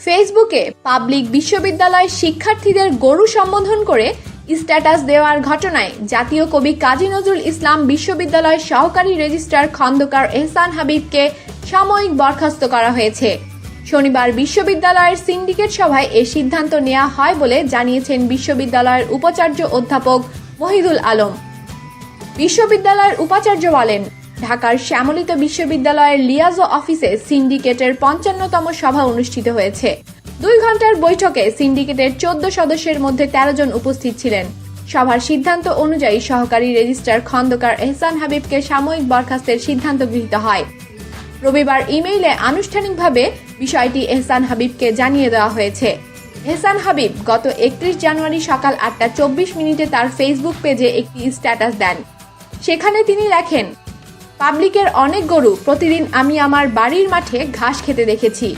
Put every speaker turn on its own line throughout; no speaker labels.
ফেসবুকে পাবলিক বিশ্ববিদ্যালয় শিক্ষার্থীদের গরু সম্বোধন করে স্ট্যাটাস দেওয়ার ঘটনায় জাতীয় কবি কাজী নজরুল ইসলাম বিশ্ববিদ্যালয় সহকারী রেজিস্ট্রার খন্দকার এহসান হাবিবকে সাময়িক বরখাস্ত করা হয়েছে। শনিবার বিশ্ববিদ্যালয়ের সিন্ডিকেট সভায় এ সিদ্ধান্ত নেওয়া হয় বলে জানিয়েছেন বিশ্ববিদ্যালয়ের উপাচার্য অধ্যাপক মহিদুল আলম। বিশ্ববিদ্যালয়ের উপাচার্য বলেন ঢাকার শ্যামলিত বিশ্ববিদ্যালয়ের লিয়াজো অফিসে সিন্ডিকেটের পঞ্চান্নতম সভা অনুষ্ঠিত হয়েছে। দুই ঘণ্টার বৈঠকে সিন্ডিকেটের চোদ্দ সদস্যের মধ্যে তেরো জন উপস্থিত ছিলেন। সভার সিদ্ধান্ত অনুযায়ী সহকারী রেজিস্ট্রার খন্দকার এহসান হাবিবকে সাময়িক বরখাস্তের সিদ্ধান্ত গৃহীত হয়। রবিবার ইমেইলে আনুষ্ঠানিকভাবে বিষয়টি এহসান হাবিবকে জানিয়ে দেওয়া হয়েছে। এহসান হাবিব গত একত্রিশ জানুয়ারি সকাল আটটা চব্বিশ মিনিটে তার ফেসবুক পেজে একটি স্ট্যাটাস দেন। সেখানে তিনি লেখেন পাবলিকের অনেক গরু প্রতিদিন আমি আমার বাড়ির মাঠে ঘাস খেতে দেখেছি।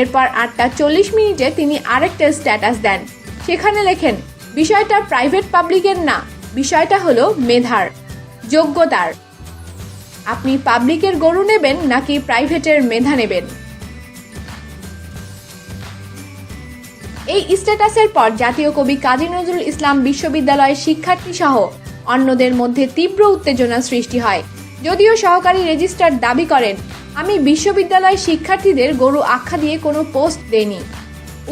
এরপর আটটা চল্লিশ মিনিটে তিনি আরেকটা স্ট্যাটাস দেন। সেখানে লেখেন, বিষয়টা প্রাইভেট পাবলিকের না, বিষয়টা হলো মেধার, যোগ্যতার। আপনি পাবলিকের গরু নেবেন নাকি প্রাইভেটের মেধা নেবেন? এই স্ট্যাটাসের পর জাতীয় কবি কাজী নজরুল ইসলাম বিশ্ববিদ্যালয়ের শিক্ষার্থী সহ অন্যদের মধ্যে তীব্র উত্তেজনা সৃষ্টি হয়। যদিও সহকারী রেজিস্ট্রার দাবি করেন, আমি বিশ্ববিদ্যালয়ের শিক্ষার্থীদের গরু আখ্যা দিয়ে কোনো পোস্ট দেইনি।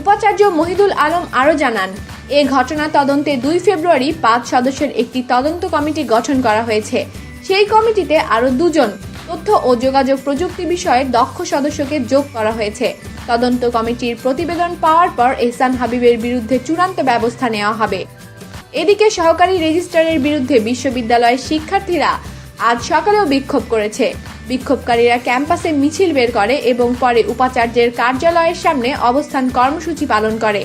উপাচার্য মহিদুল আলম আরও জানান, এ ঘটনা তদন্তে দুই ফেব্রুয়ারি পাঁচ সদস্যের একটি তদন্ত কমিটি গঠন করা হয়েছে। সেই কমিটিতে আরও দুজন তথ্য ও যোগাযোগ প্রযুক্তি বিষয়ে দক্ষ সদস্যকে যোগ করা হয়েছে। তদন্ত কমিটির প্রতিবেদন পাওয়ার পর এহসান হাবিবের বিরুদ্ধে চূড়ান্ত ব্যবস্থা নেওয়া হবে। এদিকে সহকারী রেজিস্ট্রারের বিরুদ্ধে বিশ্ববিদ্যালয়ের শিক্ষার্থীরা আজ সকালেও বিক্ষোভ করেছে। বিক্ষোভকারীরা ক্যাম্পাসে মিছিল বের করে এবং পরে উপাচার্যের কার্যালয়ের সামনে অবস্থান কর্মসূচি পালন করে।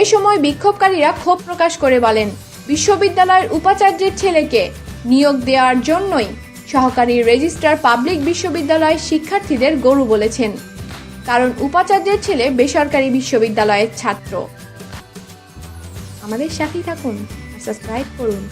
এ সময় বিক্ষোভকারীরা ক্ষোভ প্রকাশ করে বলেন, বিশ্ববিদ্যালয়ের উপাচার্যের ছেলেকে নিয়োগ দেওয়ার জন্যই সহকারী রেজিস্ট্রার পাবলিক বিশ্ববিদ্যালয়ের শিক্ষার্থীদের গরু বলেছেন, কারণ উপাচার্যের ছেলে বেসরকারি বিশ্ববিদ্যালয়ের ছাত্র। আমাদের সাথেই থাকুন, সাবস্ক্রাইব করুন।